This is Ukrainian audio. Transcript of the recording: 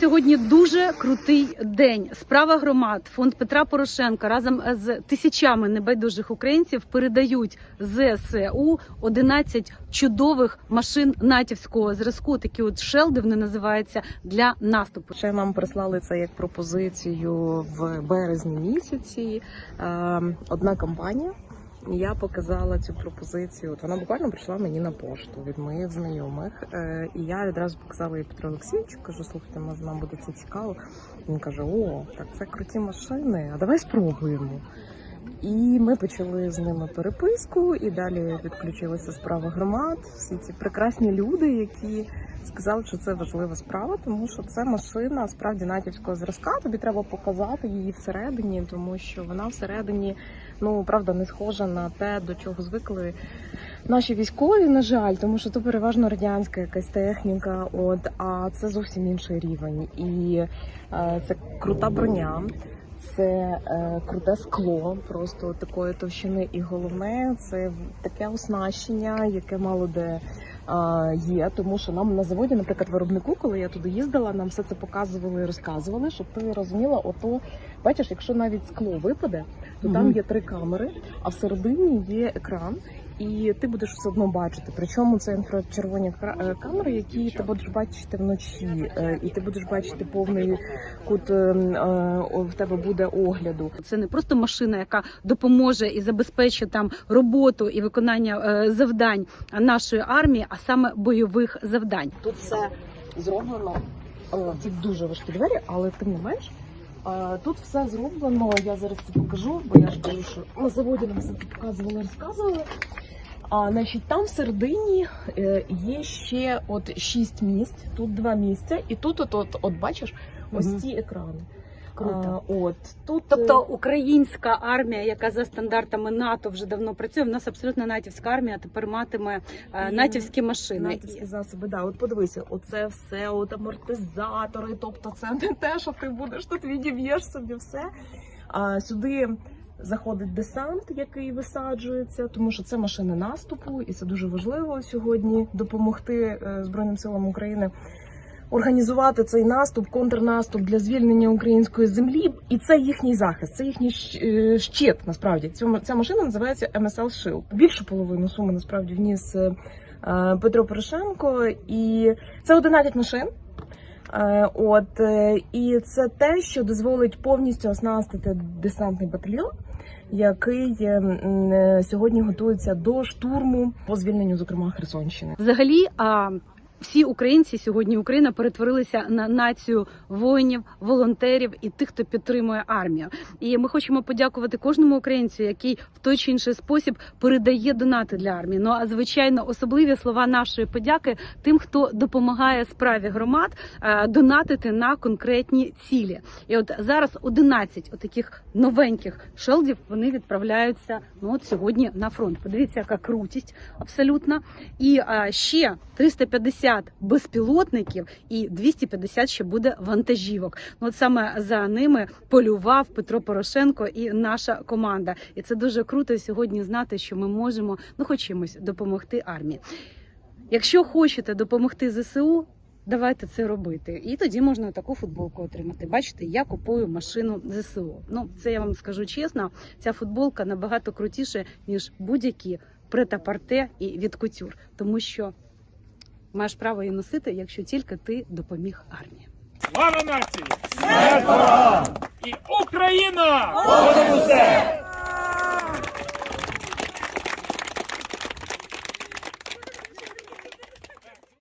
Сьогодні дуже крутий день. Справа громад, фонд Петра Порошенка разом з тисячами небайдужих українців передають ЗСУ 11 чудових машин натівського зразку. Такі от шелди вони називаються для наступу. Ще нам прислали це як пропозицію в березні місяці. Е, Одна компанія. Я показала цю пропозицію. От вона буквально прийшла мені на пошту від моїх знайомих. Е, І я відразу показала їй Петру Олексійовичу. Кажу, слухайте, може нам буде це цікаво. Він каже: О, так це круті машини, а давай спробуємо. І ми почали з ними переписку, і далі відключилася справа громад. Всі ці прекрасні люди, які сказали, що це важлива справа, тому що це машина справді натівського зразка. Тобі треба показати її всередині, тому що вона всередині, ну правда, не схожа на те, до чого звикли наші військові, на жаль, тому що то переважно радянська якась техніка. От а це зовсім інший рівень, і е, це крута броня. Це е, круте скло, просто такої товщини, і головне це таке оснащення, яке мало де е, є. Тому що нам на заводі, наприклад, виробнику, коли я туди їздила, нам все це показували і розказували, щоб ти розуміла, ото бачиш, якщо навіть скло випаде, то там є три камери, а всередині є екран. І ти будеш все одно бачити. Причому це інфрачервоні е, камери, які ти будеш бачити вночі, е, і ти будеш бачити повний кут е, в тебе буде огляду. Це не просто машина, яка допоможе і забезпечить там роботу і виконання завдань нашої армії, а саме бойових завдань. Тут все зроблено. Ці дуже важкі двері, але тим не менш. Тут все зроблено. Я зараз це покажу, бо я ж кажу, що на заводі нам все це показували, розказували. А значить, там всередині е, є ще от шість місць. Тут два місця, і тут, от, от, от бачиш, ось Мгм. ці екрани. Круто. А, от тут Тобто українська армія, яка за стандартами НАТО вже давно працює, в нас абсолютно натівська армія тепер матиме е, натівські машини. натівські засоби. Да, от подивися, оце все, от амортизатори. Тобто, це не те, що ти будеш тут відіб'єш собі все. А сюди заходить десант, який висаджується, тому що це машини наступу, і це дуже важливо сьогодні допомогти е, Збройним силам України. Організувати цей наступ, контрнаступ для звільнення української землі, і це їхній захист, це їхній е, щит. Насправді ця машина називається MSL Shield. Більшу половину суми насправді вніс е, Петро Порошенко, і це 11 машин. От і це те, що дозволить повністю оснастити десантний батальйон, який е, сьогодні готується до штурму по звільненню, зокрема Херсонщини. Взагалі, а всі українці сьогодні Україна перетворилися на націю воїнів, волонтерів і тих, хто підтримує армію. І ми хочемо подякувати кожному українцю, який в той чи інший спосіб передає донати для армії. Ну а звичайно, особливі слова нашої подяки тим, хто допомагає справі громад е, донатити на конкретні цілі. І от зараз 11 отаких новеньких шелдів вони відправляються ну от сьогодні на фронт. Подивіться, яка крутість абсолютно. І а, ще 350 безпілотників і 250 ще буде вантажівок. Ну от саме за ними полював Петро Порошенко і наша команда. І це дуже круто сьогодні знати, що ми можемо ну хоч чимось допомогти армії. Якщо хочете допомогти ЗСУ. Давайте це робити, і тоді можна таку футболку отримати. Бачите, я купую машину ЗСУ. Ну це я вам скажу чесно. Ця футболка набагато крутіше ніж будь-які претапарте і від кутюр, тому що маєш право її носити, якщо тільки ти допоміг армії. Слава нації! Слава! І Україна!